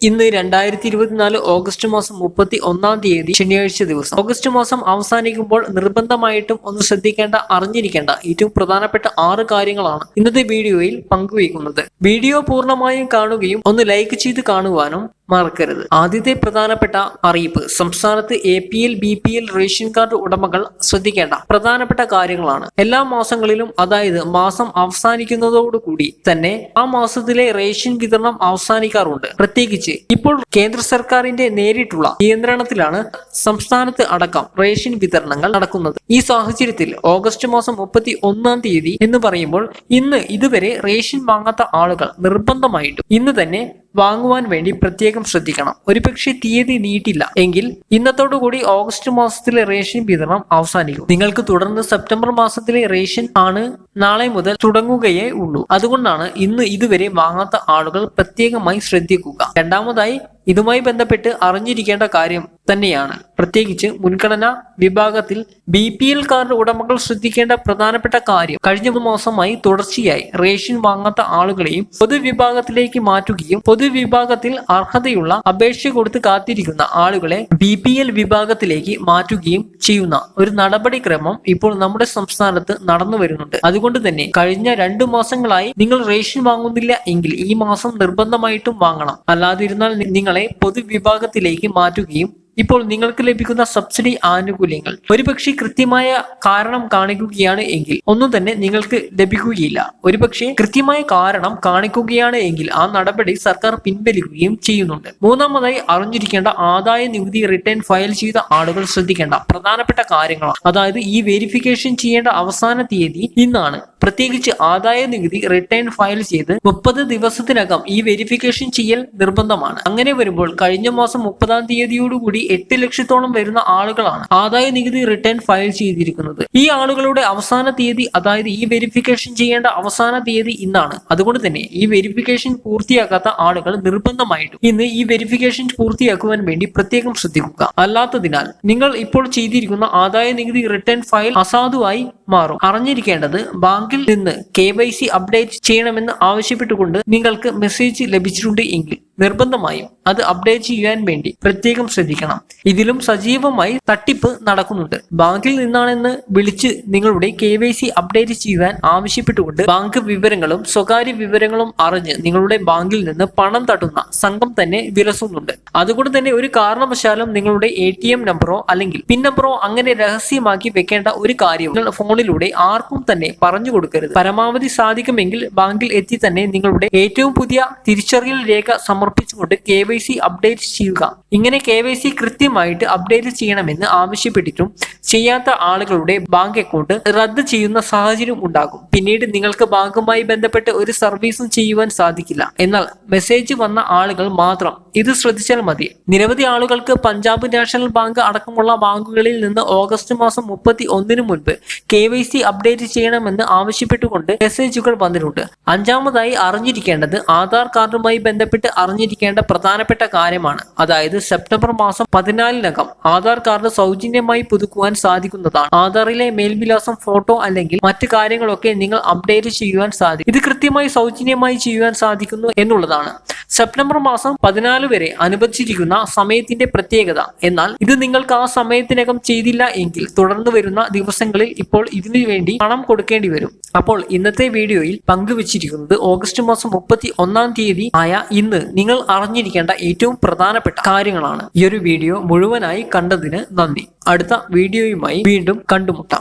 ഇന്ന് രണ്ടായിരത്തി ഇരുപത്തിനാല് ഓഗസ്റ്റ് മാസം മുപ്പത്തി ഒന്നാം തീയതി ശനിയാഴ്ച ദിവസം. ഓഗസ്റ്റ് മാസം അവസാനിക്കുമ്പോൾ നിർബന്ധമായിട്ടും ഒന്ന് ശ്രദ്ധിക്കേണ്ട അറിഞ്ഞിരിക്കേണ്ട ഏറ്റവും പ്രധാനപ്പെട്ട ആറ് കാര്യങ്ങളാണ് ഇന്നത്തെ വീഡിയോയിൽ പങ്കുവയ്ക്കുന്നത്. വീഡിയോ പൂർണമായും കാണുകയും ഒന്ന് ലൈക്ക് ചെയ്ത് കാണുവാനും മറക്കരുത്. ആദ്യത്തെ പ്രധാനപ്പെട്ട അറിയിപ്പ്. സംസ്ഥാനത്ത് A P L B P L ration card ഉടമകൾ ശ്രദ്ധിക്കേണ്ട പ്രധാനപ്പെട്ട കാര്യങ്ങളാണ്. എല്ലാ മാസങ്ങളിലും അതായത് മാസം അവസാനിക്കുന്നതോടുകൂടി തന്നെ ആ മാസത്തിലെ റേഷൻ വിതരണം അവസാനിക്കാറുണ്ട്. പ്രത്യേകിച്ച് ഇപ്പോൾ കേന്ദ്ര സർക്കാരിന്റെ നേരിട്ടുള്ള നിയന്ത്രണത്തിലാണ് സംസ്ഥാനത്ത് അടക്കം റേഷൻ വിതരണങ്ങൾ നടക്കുന്നത്. ഈ സാഹചര്യത്തിൽ ഓഗസ്റ്റ് മാസം മുപ്പത്തി ഒന്നാം തീയതി എന്ന് പറയുമ്പോൾ ഇന്ന് ഇതുവരെ റേഷൻ വാങ്ങാത്ത ആളുകൾ നിർബന്ധമായിട്ടും ഇന്ന് തന്നെ വാങ്ങുവാൻ വേണ്ടി പ്രത്യേകം ശ്രദ്ധിക്കണം. ഒരുപക്ഷെ തീയതി നീട്ടില്ല. എങ്കിൽ ഇന്നത്തോടുകൂടി ഓഗസ്റ്റ് മാസത്തിലെ റേഷൻ വിതരണം അവസാനിക്കും. നിങ്ങൾക്ക് തുടർന്ന് സെപ്റ്റംബർ മാസത്തിലെ റേഷൻ ആണ് നാളെ മുതൽ തുടങ്ങുകയേ ഉള്ളൂ. അതുകൊണ്ടാണ് ഇന്ന് ഇതുവരെ വാങ്ങാത്ത ആളുകൾ പ്രത്യേകമായി ശ്രദ്ധിക്കുക. രണ്ടാമതായി ഇതുമായി ബന്ധപ്പെട്ട് അറിഞ്ഞിരിക്കേണ്ട കാര്യം തന്നെയാണ്. പ്രത്യേകിച്ച് മുൻഗണന വിഭാഗത്തിൽ ബി പി എൽ കാർഡ് ഉടമകൾ ശ്രദ്ധിക്കേണ്ട പ്രധാനപ്പെട്ട കാര്യം കഴിഞ്ഞ മാസമായി തുടർച്ചയായി റേഷൻ വാങ്ങാത്ത ആളുകളെയും പൊതുവിഭാഗത്തിലേക്ക് മാറ്റുകയും പൊതുവിഭാഗത്തിൽ അർഹതയുള്ള അപേക്ഷ കൊടുത്ത് കാത്തിരിക്കുന്ന ആളുകളെ ബി പി എൽ വിഭാഗത്തിലേക്ക് മാറ്റുകയും ചെയ്യുന്ന ഒരു നടപടിക്രമം ഇപ്പോൾ നമ്മുടെ സംസ്ഥാനത്ത് നടന്നു വരുന്നുണ്ട്. അതുകൊണ്ട് തന്നെ കഴിഞ്ഞ രണ്ടു മാസങ്ങളായി നിങ്ങൾ റേഷൻ വാങ്ങുന്നില്ല എങ്കിൽ ഈ മാസം നിർബന്ധമായിട്ടും വാങ്ങണം. അല്ലാതിരുന്നാൽ നി- നിങ്ങളെ പൊതുവിഭാഗത്തിലേക്ക് മാറ്റുകയും ഇപ്പോൾ നിങ്ങൾക്ക് ലഭിക്കുന്ന സബ്സിഡി ആനുകൂല്യങ്ങൾ ഒരുപക്ഷെ കൃത്യമായ കാരണം കാണിക്കുകയാണ് എങ്കിൽ ഒന്നും തന്നെ നിങ്ങൾക്ക് ലഭിക്കുകയില്ല. ഒരുപക്ഷെ കൃത്യമായ കാരണം കാണിക്കുകയാണ് എങ്കിൽ ആ നടപടി സർക്കാർ പിൻവലിക്കുകയും ചെയ്യുന്നുണ്ട്. മൂന്നാമതായി അറിഞ്ഞിരിക്കേണ്ട ആദായ നികുതി റിട്ടേൺ ഫയൽ ചെയ്ത ആളുകൾ ശ്രദ്ധിക്കേണ്ട പ്രധാനപ്പെട്ട കാര്യങ്ങളാണ്. അതായത് ഈ വെരിഫിക്കേഷൻ ചെയ്യേണ്ട അവസാന തീയതി ഇന്നാണ്. പ്രത്യേകിച്ച് ആദായ നികുതി റിട്ടേൺ ഫയൽ ചെയ്ത് മുപ്പത് ദിവസത്തിനകം ഈ വെരിഫിക്കേഷൻ ചെയ്യൽ നിർബന്ധമാണ്. അങ്ങനെ വരുമ്പോൾ കഴിഞ്ഞ മാസം മുപ്പതാം തീയതിയോടുകൂടി എട്ട് ലക്ഷത്തോളം വരുന്ന ആളുകളാണ് ആദായ നികുതി റിട്ടേൺ ഫയൽ ചെയ്തിരിക്കുന്നത്. ഈ ആളുകളുടെ അവസാന തീയതി അതായത് ഈ വെരിഫിക്കേഷൻ ചെയ്യേണ്ട അവസാന തീയതി ഇന്നാണ്. അതുകൊണ്ട് തന്നെ ഈ വെരിഫിക്കേഷൻ പൂർത്തിയാക്കാത്ത ആളുകൾ നിർബന്ധമായിട്ടും ഇന്ന് ഈ വെരിഫിക്കേഷൻ പൂർത്തിയാക്കുവാൻ വേണ്ടി പ്രത്യേകം ശ്രദ്ധിക്കുക. അല്ലാത്തതിനാൽ നിങ്ങൾ ഇപ്പോൾ ചെയ്തിരിക്കുന്ന ആദായ നികുതി റിട്ടേൺ ഫയൽ അസാധുവായി മാറും. അറിഞ്ഞിരിക്കേണ്ടത് ബാങ്കിൽ നിന്ന് കെ അപ്ഡേറ്റ് ചെയ്യണമെന്ന് ആവശ്യപ്പെട്ടുകൊണ്ട് നിങ്ങൾക്ക് മെസ്സേജ് ലഭിച്ചിട്ടുണ്ട് എങ്കിൽ നിർബന്ധമായും അത് അപ്ഡേറ്റ് ചെയ്യാൻ വേണ്ടി പ്രത്യേകം ശ്രദ്ധിക്കണം. ഇതിലും സജീവമായി തട്ടിപ്പ് നടക്കുന്നുണ്ട്. ബാങ്കിൽ നിന്നാണെന്ന് വിളിച്ച് നിങ്ങളുടെ കെ അപ്ഡേറ്റ് ചെയ്യാൻ ആവശ്യപ്പെട്ടുകൊണ്ട് ബാങ്ക് വിവരങ്ങളും സ്വകാര്യ വിവരങ്ങളും അറിഞ്ഞ് നിങ്ങളുടെ ബാങ്കിൽ നിന്ന് പണം തട്ടുന്ന സംഘം തന്നെ വിലസുന്നുണ്ട്. അതുകൊണ്ട് തന്നെ ഒരു കാരണവശാലും നിങ്ങളുടെ എ നമ്പറോ അല്ലെങ്കിൽ പിൻ നമ്പറോ അങ്ങനെ രഹസ്യമാക്കി വെക്കേണ്ട ഒരു കാര്യവും നിങ്ങൾ ഫോണിലൂടെ ആർക്കും തന്നെ പറഞ്ഞു കൊടുക്കരുത്. പരമാവധി സാധിക്കുമെങ്കിൽ ബാങ്കിൽ എത്തി തന്നെ നിങ്ങളുടെ ഏറ്റവും പുതിയ തിരിച്ചറിയൽ രേഖ സമർപ്പിച്ചുകൊണ്ട് കെ വൈ സി അപ്ഡേറ്റ് ചെയ്യുക. ഇങ്ങനെ കെ വൈ സി കൃത്യമായിട്ട് അപ്ഡേറ്റ് ചെയ്യണമെന്ന് ആവശ്യപ്പെട്ടിട്ടും ചെയ്യാത്ത ആളുകളുടെ ബാങ്ക് അക്കൗണ്ട് റദ്ദ് ചെയ്യുന്ന സാഹചര്യം ഉണ്ടാകും. പിന്നീട് നിങ്ങൾക്ക് ബാങ്കുമായി ബന്ധപ്പെട്ട് ഒരു സർവീസും ചെയ്യുവാൻ സാധിക്കില്ല. എന്നാൽ മെസ്സേജ് വന്ന ആളുകൾ മാത്രം ഇത് ശ്രദ്ധിച്ചാൽ മതി. നിരവധി ആളുകൾക്ക് പഞ്ചാബ് നാഷണൽ ബാങ്ക് അടക്കമുള്ള ബാങ്കുകളിൽ നിന്ന് ഓഗസ്റ്റ് മാസം മുപ്പത്തി ഒന്നിനു മുൻപ് കെ വൈ സി അപ്ഡേറ്റ് ചെയ്യണമെന്ന് ആവശ്യപ്പെട്ടുകൊണ്ട് മെസ്സേജുകൾ വന്നിട്ടുണ്ട്. അഞ്ചാമതായി അറിഞ്ഞിരിക്കേണ്ടത് ആധാർ കാർഡുമായി ബന്ധപ്പെട്ട് അറിഞ്ഞിരിക്കേണ്ട പ്രധാനപ്പെട്ട കാര്യമാണ്. അതായത് സെപ്റ്റംബർ മാസം പതിനാലിനകം ആധാർ കാർഡ് സൗജന്യമായി പുതുക്കുവാൻ സാധിക്കുന്നതാണ്. ആധാറിലെ മേൽവിലാസം ഫോട്ടോ അല്ലെങ്കിൽ മറ്റു കാര്യങ്ങളൊക്കെ നിങ്ങൾ അപ്ഡേറ്റ് ചെയ്യുവാൻ സാധിക്കും. ഇത് കൃത്യമായി സൗജന്യമായി ചെയ്യുവാൻ സാധിക്കുന്നു എന്നുള്ളതാണ്. സെപ്റ്റംബർ മാസം പതിനാല് വരെ അനുവദിച്ചിരിക്കുന്ന സമയത്തിന്റെ പ്രത്യേകത. എന്നാൽ ഇത് നിങ്ങൾക്ക് ആ സമയത്തിനകം ചെയ്തില്ല എങ്കിൽ തുടർന്ന് വരുന്ന ദിവസങ്ങളിൽ ഇപ്പോൾ ഇതിനു വേണ്ടി പണം കൊടുക്കേണ്ടി വരും. അപ്പോൾ ഇന്നത്തെ വീഡിയോയിൽ പങ്കുവച്ചിരിക്കുന്നത് ഓഗസ്റ്റ് മാസം മുപ്പത്തി ഒന്നാം തീയതി ആയ ഇന്ന് നിങ്ങൾ അറിഞ്ഞിരിക്കേണ്ട ഏറ്റവും പ്രധാനപ്പെട്ട കാര്യങ്ങളാണ്. ഈ ഒരു വീഡിയോ മുഴുവനായി കണ്ടതിന് നന്ദി. അടുത്ത വീഡിയോയുമായി വീണ്ടും കണ്ടുമുട്ടാം.